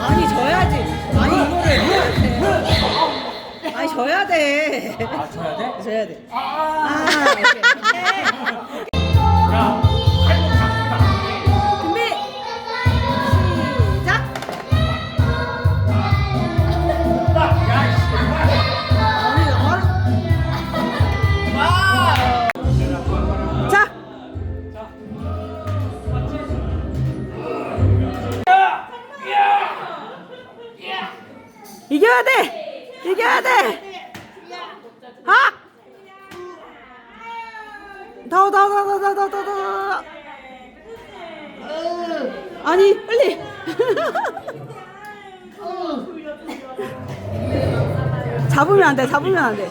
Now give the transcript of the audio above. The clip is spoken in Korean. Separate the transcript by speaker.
Speaker 1: 아니 져야지. 아니. 아니 져야 돼.
Speaker 2: 아 줘야 돼?
Speaker 1: 져야 돼. 아, 오케이.
Speaker 2: 야
Speaker 1: 이겨야 돼! 이겨야 돼! 아! 더, 더, 더, 더, 더, 더, 더, 더. 아니, 빨리! 잡으면 안 돼, 잡으면 안 돼.